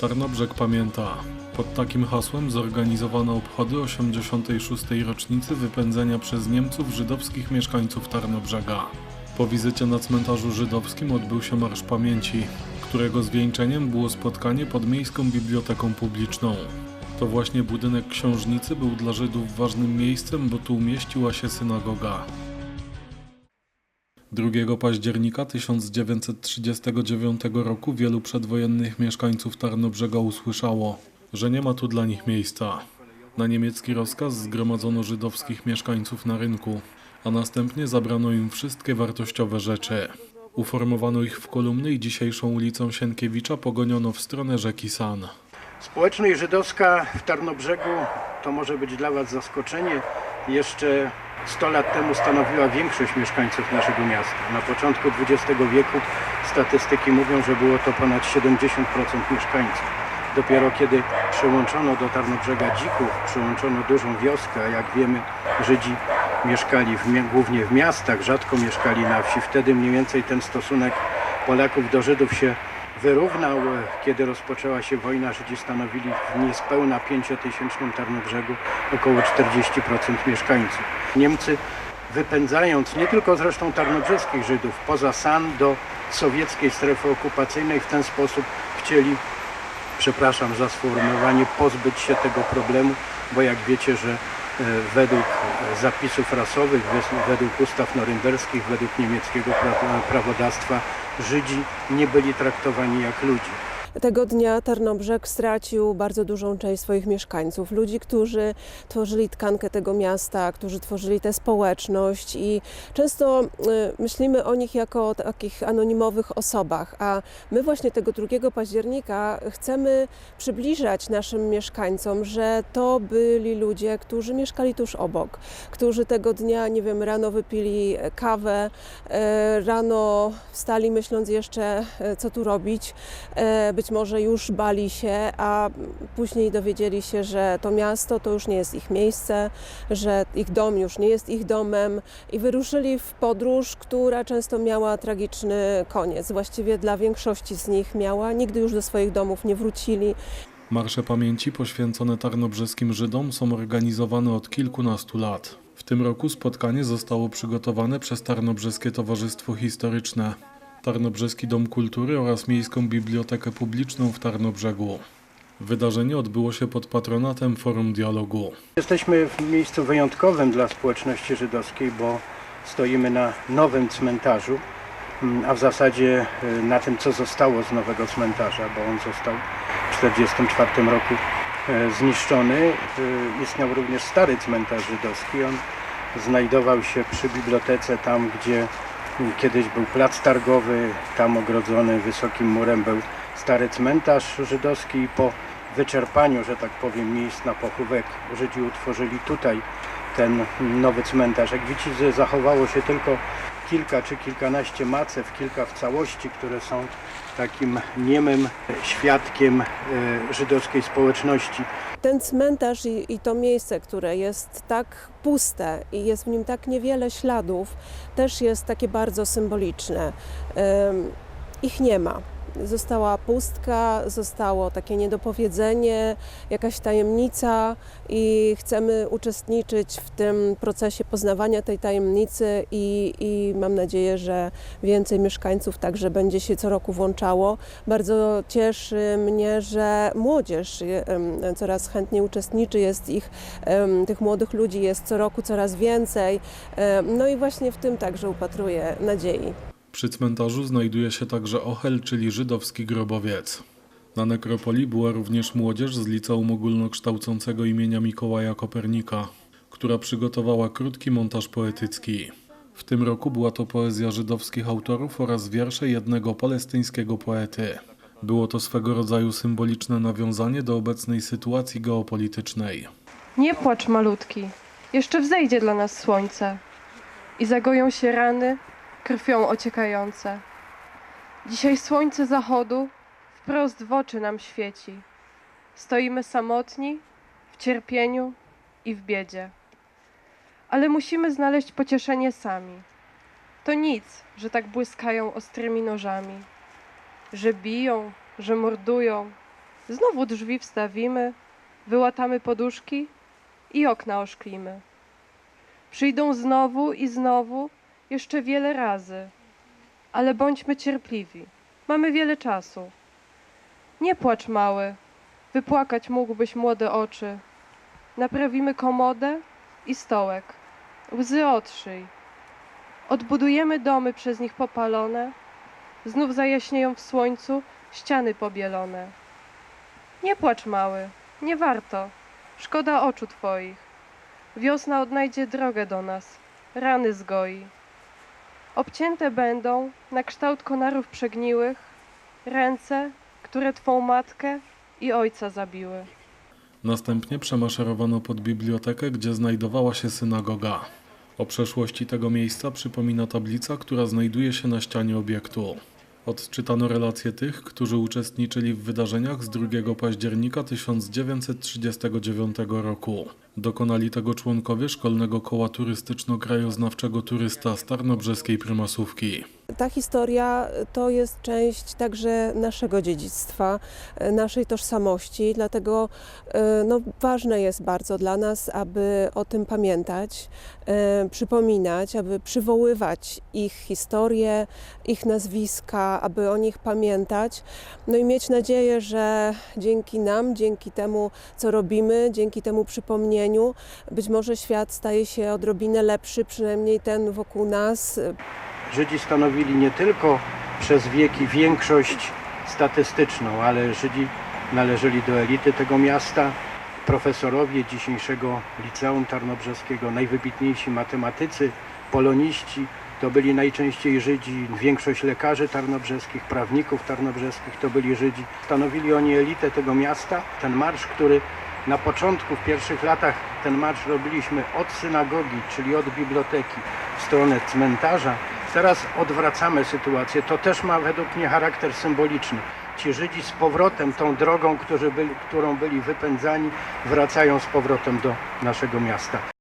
Tarnobrzeg pamięta. Pod takim hasłem zorganizowano obchody 86. rocznicy wypędzenia przez Niemców żydowskich mieszkańców Tarnobrzega. Po wizycie na cmentarzu żydowskim odbył się Marsz Pamięci, którego zwieńczeniem było spotkanie pod Miejską Biblioteką Publiczną. To właśnie budynek książnicy był dla Żydów ważnym miejscem, bo tu umieściła się synagoga. 2 października 1939 roku wielu przedwojennych mieszkańców Tarnobrzega usłyszało, że nie ma tu dla nich miejsca. Na niemiecki rozkaz zgromadzono żydowskich mieszkańców na rynku, a następnie zabrano im wszystkie wartościowe rzeczy. Uformowano ich w kolumny i dzisiejszą ulicą Sienkiewicza pogoniono w stronę rzeki San. Społeczność żydowska w Tarnobrzegu to może być dla Was zaskoczenie. Jeszcze 100 lat temu stanowiła większość mieszkańców naszego miasta. Na początku XX wieku statystyki mówią, że było to ponad 70% mieszkańców. Dopiero kiedy przyłączono do Tarnobrzega dzików, przyłączono dużą wioskę, a jak wiemy Żydzi mieszkali w, głównie w miastach, rzadko mieszkali na wsi. Wtedy mniej więcej ten stosunek Polaków do Żydów się wyrównał. Kiedy rozpoczęła się wojna, Żydzi stanowili w niespełna 5-tysięcznym Tarnobrzegu około 40% mieszkańców. Niemcy wypędzając nie tylko zresztą tarnobrzeskich Żydów poza San do sowieckiej strefy okupacyjnej w ten sposób chcieli przepraszam za sformułowanie, pozbyć się tego problemu, bo jak wiecie, że e, według e, zapisów rasowych, według ustaw norymberskich, według niemieckiego pra- prawodawstwa Żydzi nie byli traktowani jak ludzie. Tego dnia Tarnobrzeg stracił bardzo dużą część swoich mieszkańców, ludzi, którzy tworzyli tkankę tego miasta, którzy tworzyli tę społeczność i często y, myślimy o nich jako o takich anonimowych osobach, a my właśnie tego 2 października chcemy przybliżać naszym mieszkańcom, że to byli ludzie, którzy mieszkali tuż obok, którzy tego dnia, nie wiem, rano wypili kawę, e, rano wstali myśląc jeszcze, e, co tu robić, być może już bali się, a później dowiedzieli się, że to miasto to już nie jest ich miejsce, że ich dom już nie jest ich domem i wyruszyli w podróż, która często miała tragiczny koniec. Właściwie dla większości z nich miała. Nigdy już do swoich domów nie wrócili. Marsze pamięci poświęcone tarnobrzeskim Żydom są organizowane od kilkunastu lat. W tym roku spotkanie zostało przygotowane przez Tarnobrzeskie Towarzystwo Historyczne, Tarnobrzeski Dom Kultury oraz Miejską Bibliotekę Publiczną w Tarnobrzegu. Wydarzenie odbyło się pod patronatem Forum Dialogu. Jesteśmy w miejscu wyjątkowym dla społeczności żydowskiej, bo stoimy na nowym cmentarzu, mm, a w zasadzie y, na tym, co zostało z nowego cmentarza, bo on został w 1944 roku e, zniszczony. Y, Istniał również stary cmentarz żydowski. On znajdował się przy bibliotece, tam gdzie kiedyś był plac targowy, tam ogrodzony wysokim murem był stary cmentarz żydowski i po wyczerpaniu, że tak powiem, miejsc na pochówek Żydzi utworzyli tutaj ten nowy cmentarz. Jak widzicie, zachowało się tylko kilka czy kilkanaście macew, kilka w całości, które są takim niemym świadkiem e, żydowskiej społeczności. Ten cmentarz i, i to miejsce, które jest tak puste i jest w nim tak niewiele śladów, też jest takie bardzo symboliczne. Ym, ich nie ma. Została pustka, zostało takie niedopowiedzenie, jakaś tajemnica i chcemy uczestniczyć w tym procesie poznawania tej tajemnicy i, i mam nadzieję, że więcej mieszkańców także będzie się co roku włączało. Bardzo cieszy mnie, że młodzież em, coraz chętniej uczestniczy, jest ich, tych młodych ludzi jest co roku coraz więcej. Em, No i właśnie w tym także upatruję nadziei. Przy cmentarzu znajduje się także ochel, czyli żydowski grobowiec. Na nekropolii była również młodzież z liceum ogólnokształcącego imienia Mikołaja Kopernika, która przygotowała krótki montaż poetycki. W tym roku była to poezja żydowskich autorów oraz wiersze jednego palestyńskiego poety. Było to swego rodzaju symboliczne nawiązanie do obecnej sytuacji geopolitycznej. Nie płacz, malutki. Jeszcze wzejdzie dla nas słońce i zagoją się rany krwią ociekające. Dzisiaj słońce zachodu wprost w oczy nam świeci. Stoimy samotni, w cierpieniu i w biedzie. Ale musimy znaleźć pocieszenie sami. To nic, że tak błyskają ostrymi nożami, że biją, że mordują, Znowu drzwi wstawimy, wyłatamy poduszki i okna oszklimy. Przyjdą znowu i znowu, jeszcze wiele razy. Ale bądźmy cierpliwi, mamy wiele czasu. Nie płacz, mały, wypłakać mógłbyś młode oczy. Naprawimy komodę i stołek, łzy otrzyj. Odbudujemy domy przez nich popalone, znów zajaśnieją w słońcu ściany pobielone. Nie płacz, mały, nie warto, szkoda oczu twoich. Wiosna odnajdzie drogę do nas, rany zgoi. Obcięte będą, na kształt konarów przegniłych, ręce, które twą matkę i ojca zabiły. Następnie przemaszerowano pod bibliotekę, gdzie znajdowała się synagoga. O przeszłości tego miejsca przypomina tablica, która znajduje się na ścianie obiektu. Odczytano relacje tych, którzy uczestniczyli w wydarzeniach z 2 października 1939 roku. Dokonali tego członkowie Szkolnego Koła Turystyczno-Krajoznawczego Turysta z Tarnobrzeskiej Prymasówki. Ta historia to jest część także naszego dziedzictwa, e, naszej tożsamości, dlatego e, no, ważne jest bardzo dla nas, aby o tym pamiętać, e, przypominać, aby przywoływać ich historię, ich nazwiska, aby o nich pamiętać, no i mieć nadzieję, że dzięki nam, dzięki temu, co robimy, dzięki temu przypomnieniu, być może świat staje się odrobinę lepszy, przynajmniej ten wokół nas, Żydzi stanowili nie tylko przez wieki większość statystyczną, ale Żydzi należeli do elity tego miasta. Profesorowie dzisiejszego Liceum Tarnobrzeskiego, najwybitniejsi matematycy, poloniści, to byli najczęściej Żydzi. Większość lekarzy tarnobrzeskich, prawników tarnobrzeskich to byli Żydzi. Stanowili oni elitę tego miasta. Ten marsz, który na początku, w pierwszych latach, ten marsz robiliśmy od synagogi, czyli od biblioteki w stronę cmentarza. Teraz odwracamy sytuację. To też ma według mnie charakter symboliczny. Ci Żydzi z powrotem, tą drogą, byli, którą byli wypędzani, wracają z powrotem do naszego miasta.